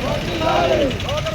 రమేష్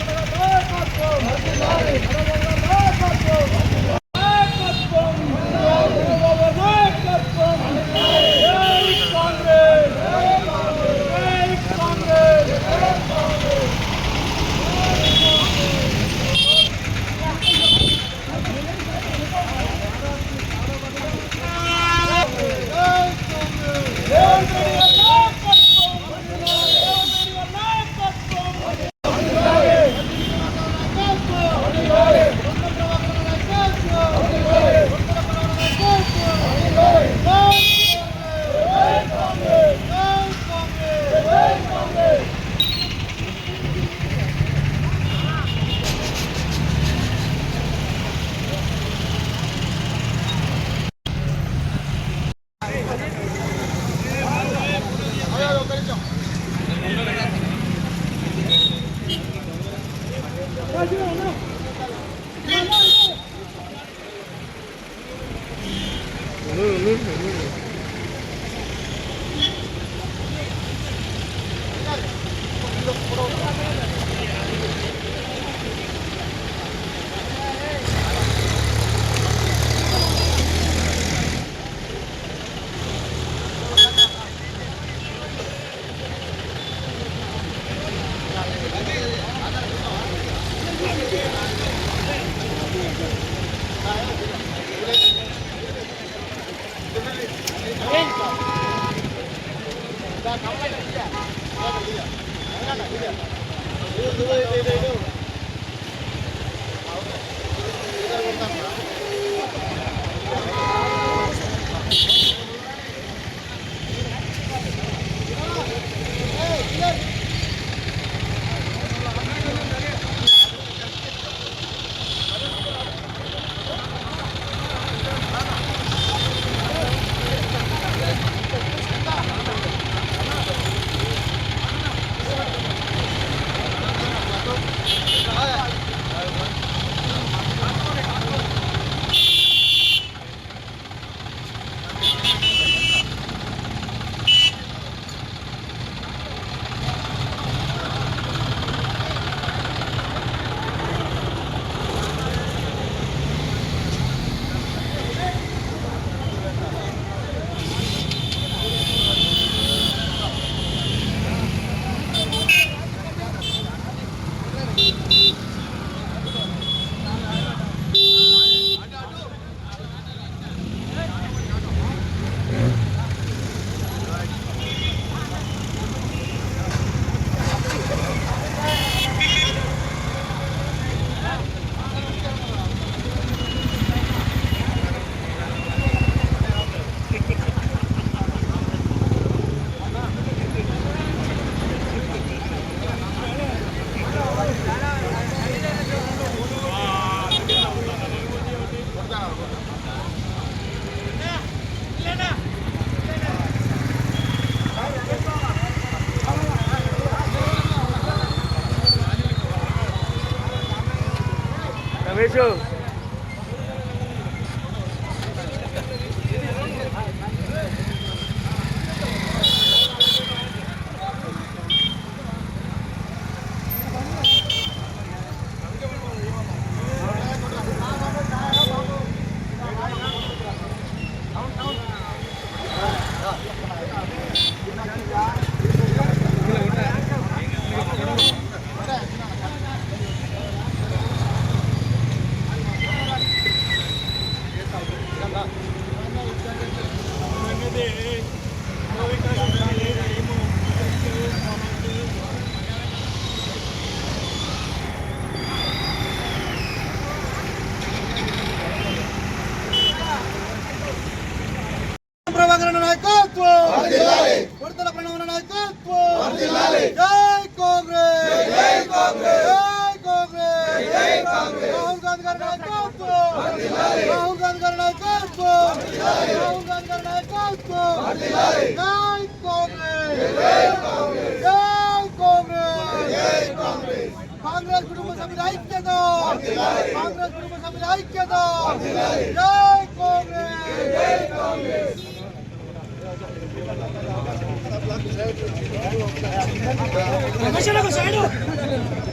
గాంధీ గాంధీ గారి నాయకత్వం. రాహుల్ గాంధీ గారి నాయకత్వం. రాహుల్ గాంధీ గారి నాయకత్వం. జై కాంగ్రెస్. జై కాంగ్రెస్. కాంగ్రెస్ కుటుంబ సభ్యుల ఐక్యత. కాంగ్రెస్ కుటుంబ సభ్యుల ఐక్యత. జై కాంగ్రెస్. జై కాంగ్రెస్ రేవంత్ రెడ్డి గారి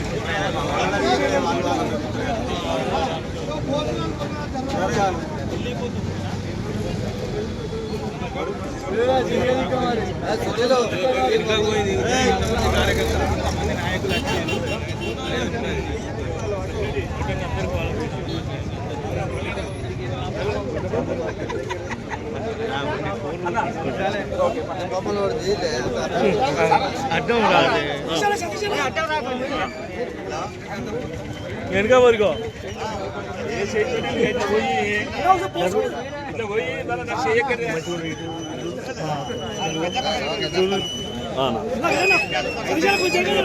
గారి నాయకత్వం జై కాంగ్రెస్ వెనుక వరకు.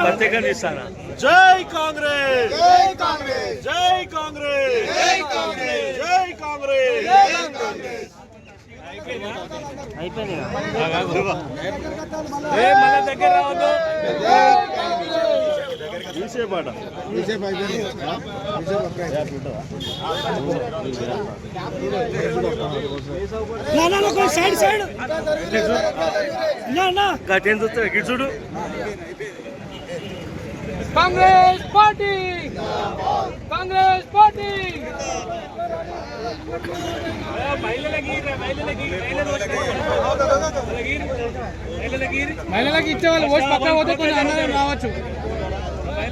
ప్రత్యేకంగా ఇస్తానా జై కాంగ్రెస్. జై కాంగ్రెస్. జై కాంగ్రెస్. జై కాంగ్రెస్ జై కాంగ్రెస్ జై కాంగ్రెస్ ఏ మళ్ళీ దగ్గర రావద్దు. తీసే పాట నా నా నా, కొంచెం సైడ్ సైడ్. నా నా. గట్టేం చూస్తా గిట్ చూడు. కాంగ్రెస్ పార్టీ! కాంగ్రెస్ పార్టీ! మహిళలకు ఇచ్చే వాళ్ళు ఓటు పక్క పోతే కొంచెం అన్నదానం రావచ్చు.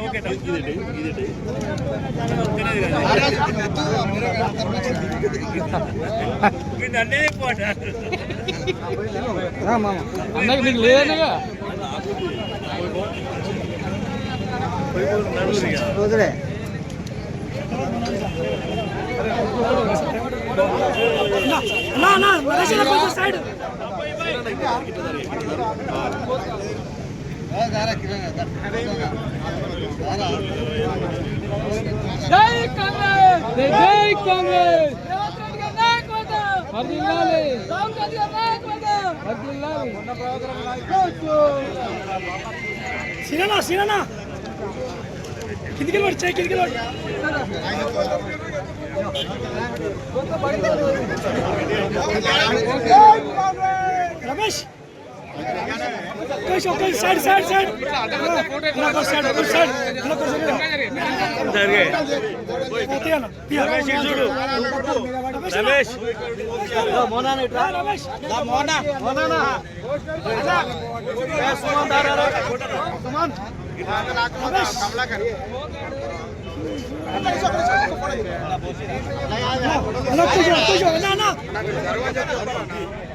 ఓకే అందరికి నీకు లేదనగా నా నా సైడ్. జై కాంగ్రెస్! జై కాంగ్రెస్! వర్ధిల్లాలి వర్ధిల్లాలి సిరనా సిరనా కిందికి పడి చేయి కిందికి పడి రమేష్ ఒక్క సైడ్ సైడ్ సైడ్ ఒక సైడ్ ఒక సైడ్ ఒక సైడ్ జరిగే తీయనా రమేష్ ఇటు చూడు రమేష్ రమేష్ అలా కూర్చో కూర్చో నా నా కోటి జరిగే నువ్వు మధ్య వాళ్ళే ఎవరు పడతలేరు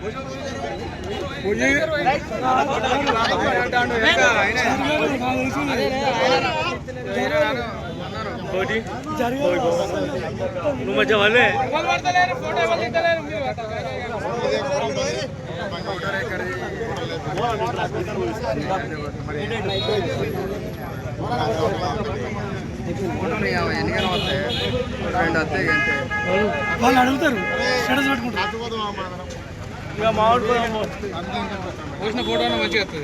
ఫోటో ఎవరు తింటలేరు మీరు పట్టుకోవాలి. వాళ్ళు. అడుగుతారు స్టేటస్ పెట్టుకుంటారు. ఇక మామిడి పోసిన ఫోటో మంచిగా వస్తుంది.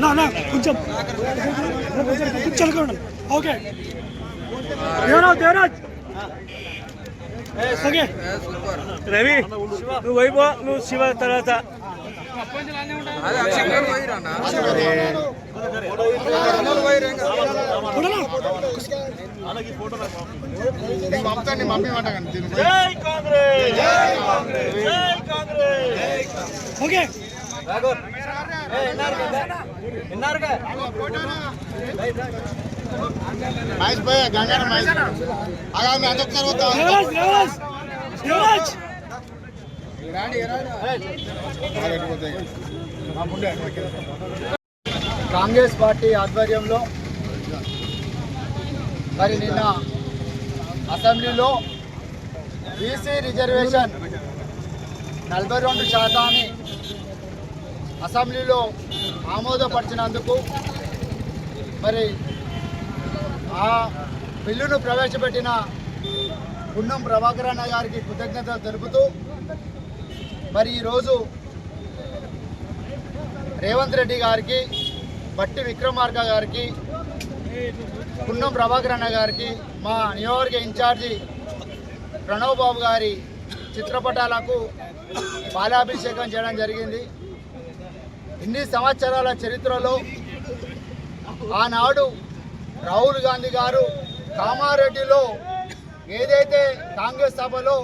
నా నా కొంచెం కొంచెం ఓకే. దేవరాజ్ దేవరాజ్. ఓకే. రవి నువ్వు వైపో నువ్వు శివ తర్వాత. చూడనా జై కాంగ్రెస్ ఓకే మహేష్. భయ గంగారం మహేష్ అలా మీ అందరూ వస్తా దేవరాజ్ దేవరాజ్ దేవరాజ్ కాంగ్రెస్ పార్టీ ఆధ్వర్యంలో మరి నిన్న అసెంబ్లీలో బీసీ రిజర్వేషన్ నలభై రెండు శాతాన్ని అసెంబ్లీలో ఆమోదపరిచినందుకు మరి ఆ బిల్లును ప్రవేశపెట్టిన పున్నం ప్రభాకర్ అన్న గారికి కృతజ్ఞతలు తెలుపుతూ మరి ఈరోజు రేవంత్ రెడ్డి గారికి బట్టి విక్రమార్క గారికి పున్నం ప్రభాకర్ అన్న గారికి మా నియోజకవర్గ ఇన్ఛార్జి ప్రణవ్ బాబు గారి చిత్రపటాలకు బాలాభిషేకం చేయడం జరిగింది. ఇన్ని సంవత్సరాల చరిత్రలో ఆనాడు రాహుల్ గాంధీ గారు కామారెడ్డిలో ఏదైతే కాంగ్రెస్ సభలో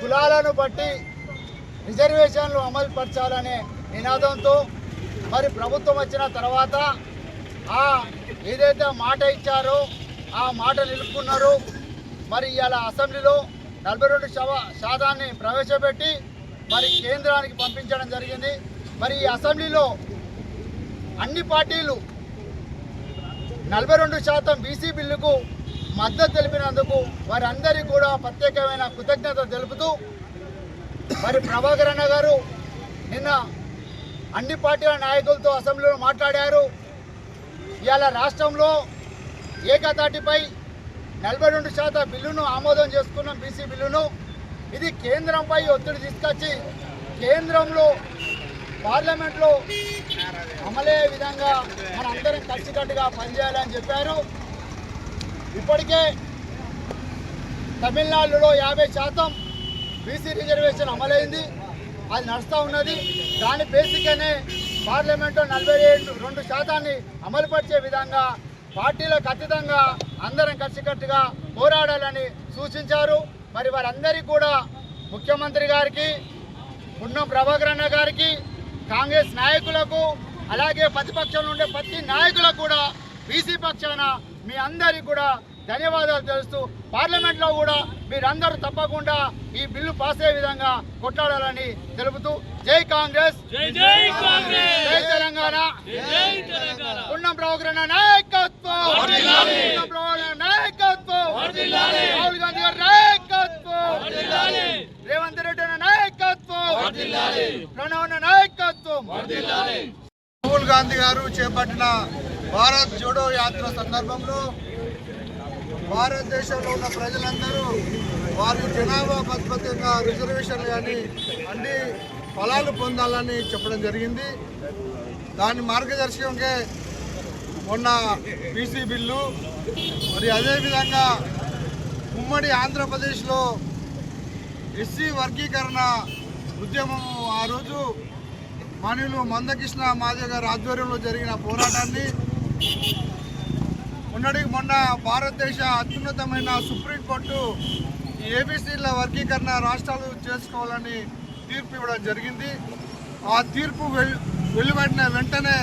కులాలను బట్టి రిజర్వేషన్లు అమలు పరచాలనే నినాదంతో మరి ప్రభుత్వం వచ్చిన తర్వాత ఆ ఏదైతే మాట ఇచ్చారో ఆ మాట నిలుపుకున్నారు. మరి ఇవాళ అసెంబ్లీలో నలభై రెండు శవ శాతాన్ని ప్రవేశపెట్టి మరి కేంద్రానికి పంపించడం జరిగింది. మరి ఈ అసెంబ్లీలో అన్ని పార్టీలు నలభై రెండు శాతం బీసీ బిల్లుకు మద్దతు తెలిపినందుకు వారందరికీ కూడా ప్రత్యేకమైన కృతజ్ఞత తెలుపుతూ మరి ప్రభాకర్ అన్న గారు నిన్న అన్ని పార్టీల నాయకులతో అసెంబ్లీలో మాట్లాడారు. ఇవాళ రాష్ట్రంలో ఏకతాటిపై నలభై రెండు శాతం బిల్లును ఆమోదం చేసుకున్నాం బీసీ బిల్లును. ఇది కేంద్రంపై ఒత్తిడి తీసుకొచ్చి కేంద్రంలో పార్లమెంట్లో అమలయ్యే విధంగా మనందరం కలిసికట్టుగా పనిచేయాలని చెప్పారు. ఇప్పటికే తమిళనాడులో యాభై శాతం బీసీ రిజర్వేషన్ అమలైంది. అది నడుస్తూ ఉన్నది. దాని బేసిక్గానే పార్లమెంట్లో నలభై ఏడు రెండు శాతాన్ని అమలుపరిచే విధంగా పార్టీలో ఖచ్చితంగా అందరం కలిసికట్టుగా పోరాడాలని సూచించారు. మరి వారందరికీ కూడా ముఖ్యమంత్రి గారికి పున్నం ప్రభాకర్ అన్న గారికి కాంగ్రెస్ నాయకులకు అలాగే ప్రతిపక్షంలో ఉండే ప్రతి నాయకులకు కూడా బీసీ పక్షాన మీ అందరికీ కూడా ధన్యవాదాలు తెలుస్తూ పార్లమెంట్లో కూడా మీరందరూ తప్పకుండా ఈ బిల్లు పాస్ అయ్యే విధంగా కొట్లాడాలని తెలుపుతూ జై కాంగ్రెస్. జై జై కాంగ్రెస్. జై తెలంగాణ. జై తెలంగాణ. పున్నం ప్రభాకర్ అన్న నాయకత్వం. నాయకత్వం రాహుల్ గాంధీ గారి నాయకత్వం. రేవంత్ రెడ్డి నాయకత్వం. ప్రణవ్ నాయకత్వం. రాహుల్ గాంధీ గారు చేపట్టిన భారత్ జోడో యాత్ర సందర్భంలో భారతదేశంలో ఉన్న ప్రజలందరూ వారి జనాభా పద్ధతిగా రిజర్వేషన్ కానీ అన్ని ఫలాలు పొందాలని చెప్పడం జరిగింది. దాని మార్గదర్శకంగా మొన్న బీసీ బిల్లు మరి అదేవిధంగా ఉమ్మడి ఆంధ్రప్రదేశ్లో ఎస్సీ వర్గీకరణ ఉద్యమం ఆ రోజు మాన్యులు మందకృష్ణ మాదే గారి ఆధ్వర్యంలో జరిగిన పోరాటాన్ని మొన్నటికి మొన్న భారతదేశ అత్యున్నతమైన సుప్రీంకోర్టు ఈ ఏబీసీల వర్గీకరణ రాష్ట్రాలు చేసుకోవాలని తీర్పు ఇవ్వడం జరిగింది. ఆ తీర్పు వెల్ వెలువడిన వెంటనే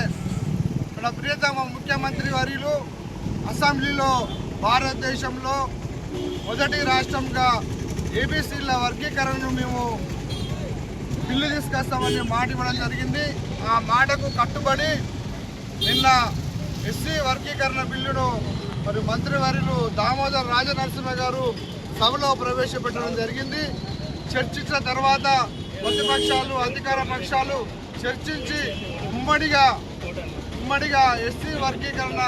మన ప్రియతమ ముఖ్యమంత్రి వర్యులు అసెంబ్లీలో భారతదేశంలో మొదటి రాష్ట్రంగా ఏబీసీల వర్గీకరణను మేము బిల్లు తీసుకొస్తామని మాట ఇవ్వడం జరిగింది. ఆ మాటకు కట్టుబడి నిన్న ఎస్సీ వర్గీకరణ బిల్లును మరి మంత్రివర్యులు దామోదర్ రాజనరసింహ గారు సభలో ప్రవేశపెట్టడం జరిగింది. చర్చించిన తర్వాత ప్రతిపక్షాలు అధికార పక్షాలు చర్చించి ఉమ్మడిగా ఉమ్మడిగా ఎస్సీ వర్గీకరణ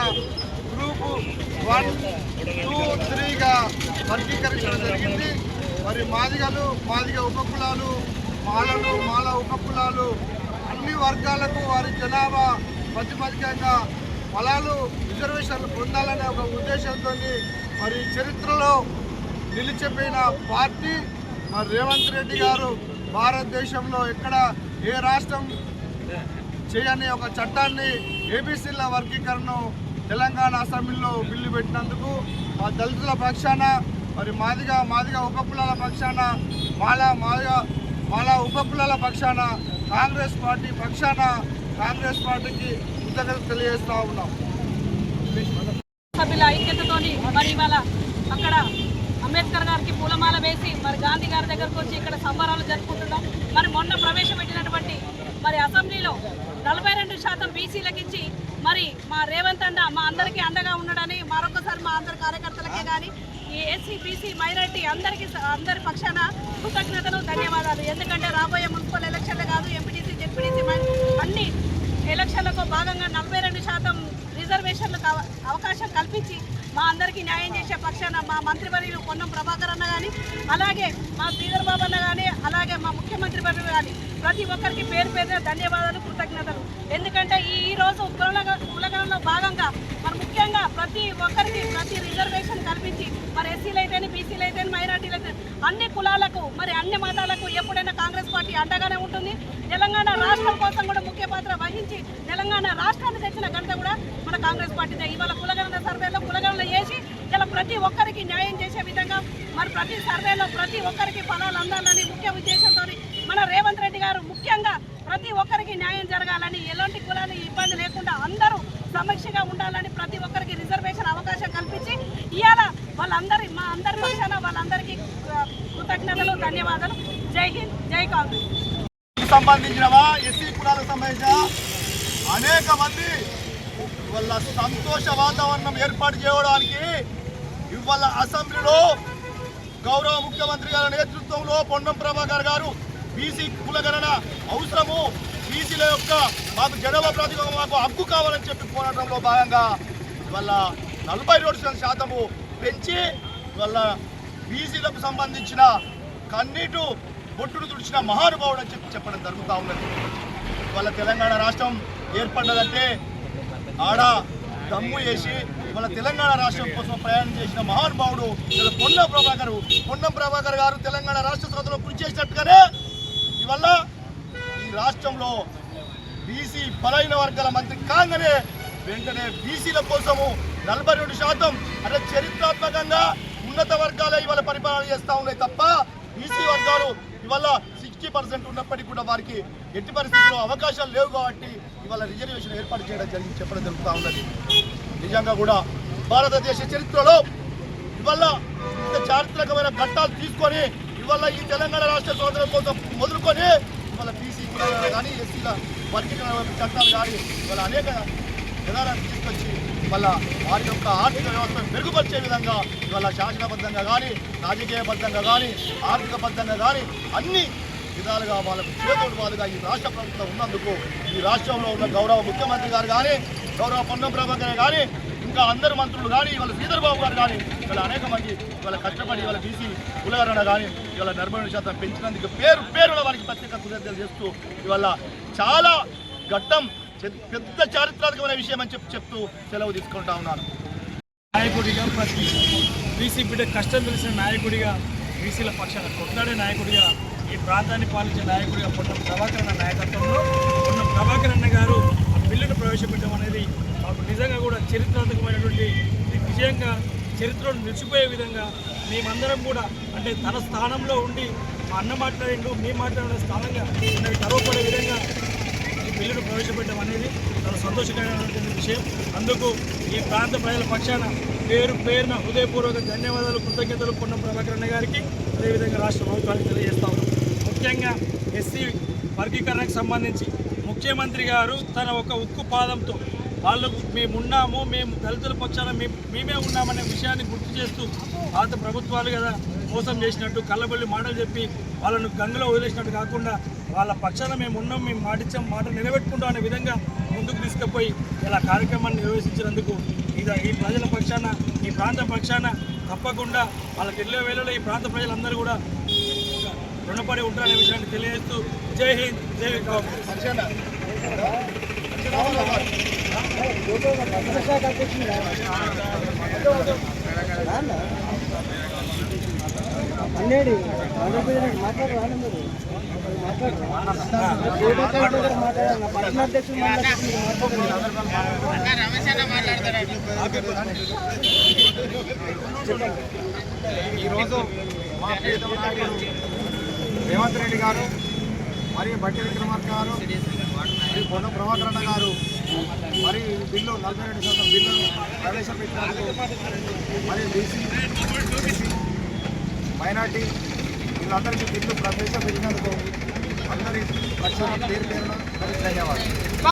గ్రూపు వన్ టూ త్రీగా వర్గీకరించడం జరిగింది. మరి మాదిగలు మాదిగ ఉపకులాలు మాలలు మాల ఉపకులాలు అన్ని వర్గాలకు వారి జనాభా ప్రతిపదికంగా పొలాలు రిజర్వేషన్లు పొందాలనే ఒక ఉద్దేశంతో మరి చరిత్రలో నిలిచిపోయిన పార్టీ మరి రేవంత్ రెడ్డి గారు భారతదేశంలో ఎక్కడ ఏ రాష్ట్రం చేయని ఒక చట్టాన్ని ఏబీసీల వర్గీకరణను తెలంగాణ అసెంబ్లీలో బిల్లు పెట్టినందుకు మా దళితుల పక్షాన మరి మాదిగా మాదిగా ఉపకులాల పక్షాన మాలా మాదిగా మాలా ఉపకులాల పక్షాన కాంగ్రెస్ పార్టీ పక్షాన కాంగ్రెస్ పార్టీకి కృతజ్ఞతలు తెలియజేస్తా ఉన్నాం. సభ్యుల ఐక్యతతోని మరి ఇవాళ అక్కడ అంబేద్కర్ గారికి పూలమాల వేసి మరి గాంధీ గారి దగ్గరకు వచ్చి ఇక్కడ సంబరాలు జరుపుకుంటున్నాం. మరి మొన్న ప్రవేశపెట్టినటువంటి మరి అసెంబ్లీలో నలభై రెండు శాతం బీసీలకు ఇచ్చి మరి మా రేవంత్ అన్న మా అందరికీ అండగా ఉండడని మరొకసారి మా అందరి కార్యకర్తలకే కానీ ఈ ఎస్సీ బీసీ మైనార్టీ అందరికీ అందరి పక్షాన కృతజ్ఞతలు ధన్యవాదాలు. ఎందుకంటే రాబోయే మున్సిపల్ ఎలక్షన్లు కాదు ఎంపీటీసీ జెడ్పీటీసీ అన్ని ఎలక్షన్లకు భాగంగా నలభై రెండు శాతం రిజర్వేషన్లకు అవ- అవకాశం కల్పించి మా అందరికీ న్యాయం చేసే పక్షాన మా మంత్రివర్యులు పొన్నం ప్రభాకర్ అన్న కానీ అలాగే మా శ్రీధర్ బాబు అన్న కానీ అలాగే మా ముఖ్యమంత్రి వర్యులు కానీ ప్రతి ఒక్కరికి పేరు పేరున ధన్యవాదాలు కృతజ్ఞతలు. ఎందుకంటే ఈ ఈరోజు రోజు కులగణంలో భాగంగా మరి ముఖ్యంగా ప్రతి ఒక్కరికి ప్రతి రిజర్వేషన్ కల్పించి మరి ఎస్సీలు అయితేనే బీసీలు అయితేనే మైనార్టీలు అన్ని కులాలకు మరి అన్ని మతాలకు ఎప్పుడైనా కాంగ్రెస్ పార్టీ అండగానే ఉంటుంది. తెలంగాణ రాష్ట్రం కోసం కూడా ముఖ్య పాత్ర వహించి తెలంగాణ రాష్ట్రాన్ని తెచ్చిన ఘనత కూడా మన కాంగ్రెస్ పార్టీదే. ఇవాళ కులగణన సర్వేలో కులగణన చేసి ఇలా ప్రతి ఒక్కరికి న్యాయం చేసే విధంగా మరి ప్రతి సర్వేలో ప్రతి ఒక్కరికి ఫలాలు అందాలని ముఖ్య ఉద్దేశంతో మన రేవంత్ రెడ్డి గారు ముఖ్యంగా ప్రతి ఒక్కరికి న్యాయం జరగాలని ఎలాంటి కులాలు ఇబ్బంది లేకుండా అందరూ సమీక్షగా ఉండాలని ప్రతి ఒక్కరికి రిజర్వేషన్ అవకాశం కల్పించి ఇవాళ వాళ్ళందరి మా అందరి పక్షాన ధన్యవాదాలు. జై హింద్ జై కాంగ్రెస్ సంబంధించినవా? ఎస్సీ కులాలకు సంబంధించిన అనేక మంది ఇవాళ సంతోష వాతావరణం ఏర్పాటు చేయడానికి ఇవాళ అసెంబ్లీలో గౌరవ ముఖ్యమంత్రి గారి నేతృత్వంలో పొన్నం ప్రభాకర్ గారు బీసీ కులగణన అవసరము. బీసీల యొక్క మాకు జనవ ప్రాతిపదిక మాకు హక్కు కావాలని చెప్పి పోరాటంలో భాగంగా ఇవాళ నలభై రెండు శాతము పెంచి ఇవాళ బీసీలకు సంబంధించిన కన్నీటు బొట్టును తుడిచిన మహానుభావుడు అని చెప్పి చెప్పడం జరుగుతూ ఉన్నది. ఇవాళ తెలంగాణ రాష్ట్రం ఏర్పడ్డదంటే ఆడ దమ్ము చేసి ఇవాళ తెలంగాణ రాష్ట్రం కోసం ప్రయాణం చేసిన మహానుభావుడు ఇవాళ పొన్నం ప్రభాకర్ పొన్నం ప్రభాకర్ గారు తెలంగాణ రాష్ట్ర సభలో కృషి చేసినట్టుగానే ఇవల్ల ఈ రాష్ట్రంలో బీసీ బలైన వర్గాల మంత్రి కాగానే వెంటనే బీసీల కోసము నలభై రెండు శాతం అంటే చరిత్రాత్మకంగా ఉన్నత వర్గాలే ఇవాళ పరిపాలన చేస్తూ ఉన్నాయి తప్ప బీసీ వర్గాలు ఇవాళ సిక్స్టీ పర్సెంట్ ఉన్నప్పటికీ కూడా వారికి ఎట్టి పరిస్థితుల్లో అవకాశాలు లేవు కాబట్టి ఇవాళ రిజర్వేషన్ ఏర్పాటు చేయడం జరిగింది చెప్పడం జరుగుతూ ఉన్నది. నిజంగా కూడా భారతదేశ చరిత్రలో ఇవాళ ఇంత చారిత్రకమైన ఘట్టాలు తీసుకొని ఇవాళ ఈ తెలంగాణ రాష్ట్ర స్వాతంత్రం కోసం మొదలుకొని ఇవాళ బీసీ కానీ ఎస్సీల వర్గీకరణ చట్టాలు కానీ ఇవాళ అనేక విధానాలు తీసుకొచ్చి ఇవాళ వారి యొక్క ఆర్థిక వ్యవస్థను మెరుగుపరిచే విధంగా ఇవాళ శాసనబద్ధంగా కానీ రాజకీయబద్ధంగా కానీ ఆర్థికబద్ధంగా కానీ అన్ని విధాలుగా వాళ్ళకు చేతోడు వాళ్ళుగా ఈ రాష్ట్ర ప్రభుత్వం ఉన్నందుకు ఈ రాష్ట్రంలో ఉన్న గౌరవ ముఖ్యమంత్రి గారు కానీ గౌరవ పొన్నం ప్రభాకర్ కానీ ఇంకా అందరు మంత్రులు కానీ ఇవాళ శ్రీధర్ బాబు గారు కానీ ఇవాళ అనేక మంది ఇవాళ కష్టపడి ఇవాళ బీసీ కులగరణ కానీ ఇవాళ నలభై శాతం పెంచినందుకు పేరు పేరున వారికి ప్రత్యేక కృతజ్ఞతలు చేస్తూ ఇవాళ చాలా ఘట్టం పెద్ద చారిత్రాత్మకమైన విషయం అని చెప్పి చెప్తూ సెలవు తీసుకుంటా ఉన్నాను. నాయకుడిగా ప్రతి బీసీ బిడ్డ కష్టం తెలిసిన నాయకుడిగా బీసీల పక్షాన కొట్లాడే నాయకుడిగా ఈ ప్రాంతాన్ని పాలించే నాయకుడిగా పొన్నం ప్రభాకర్ అన్న నాయకత్వంలో పొన్నం ప్రభాకర్ అన్న గారు ఆ బిల్లును ప్రవేశపెట్టడం అనేది మాకు నిజంగా కూడా చరిత్రాత్మకమైనటువంటి విజయంగా చరిత్రలో నిలిచిపోయే విధంగా మేమందరం కూడా అంటే తన స్థానంలో ఉండి మా అన్న మాట్లాడిండు మేము మాట్లాడిన స్థానంగా గర్వపడే విధంగా బిల్లును ప్రవేశపెట్టడం అనేది చాలా సంతోషకరమైనటువంటి విషయం. అందుకు ఈ ప్రాంత ప్రజల పక్షాన పేరు పేరున హృదయపూర్వక ధన్యవాదాలు కృతజ్ఞతలు పొన్న ప్రభాకరణ గారికి. అదేవిధంగా రాష్ట్ర ప్రభుత్వానికి తెలియజేస్తా ఉన్నాం. ముఖ్యంగా ఎస్సీ వర్గీకరణకు సంబంధించి ముఖ్యమంత్రి గారు తన ఒక ఉక్కు పాదంతో వాళ్ళు మేమున్నాము మేము దళితుల పక్షాన మేమే ఉన్నామనే విషయాన్ని గుర్తు చేస్తూ పాత ప్రభుత్వాలు కదా మోసం చేసినట్టు కళ్ళబల్లి మాటలు చెప్పి వాళ్ళను గంగలో వదిలేసినట్టు కాకుండా వాళ్ళ పక్షాన మేము ఉన్నాం మేము మాటిచ్చాం మాట నిలబెట్టుకుంటాం అనే విధంగా ముందుకు తీసుకుపోయి ఇలా కార్యక్రమాన్ని నిర్వహించినందుకు ఇది ఈ ప్రజల పక్షాన ఈ ప్రాంత పక్షాన తప్పకుండా వాళ్ళకి వెళ్ళే వేళలో ఈ ప్రాంత ప్రజలందరూ కూడా రుణపడి ఉంటారనే విషయాన్ని తెలియజేస్తూ జై హింద్ జై కాంగ్రెస్ అన్నేడి ఆంధ్రప్రదేశ్ మాట్లాడరు రాను మీరు మాట్లాడరు మాట్లాడారు పట్టణ అధ్యక్షుడు ఈరోజు మా ప్రీతమ నాయకుడు రేవంత్ రెడ్డి గారు మరియు బట్టి విక్రమార్క గారు మరియు పొన్న ప్రభాకరణ గారు మరి? బిల్లు నలభై రెండు శాతం బిల్లును ప్రవేశపెట్టినందుకు మరియు బీసీ మైనార్టీ వీళ్ళందరికీ బిల్లు ప్రవేశపెట్టినందుకు అందరి పక్షాన పేరు పేరున ధన్యవాదాలు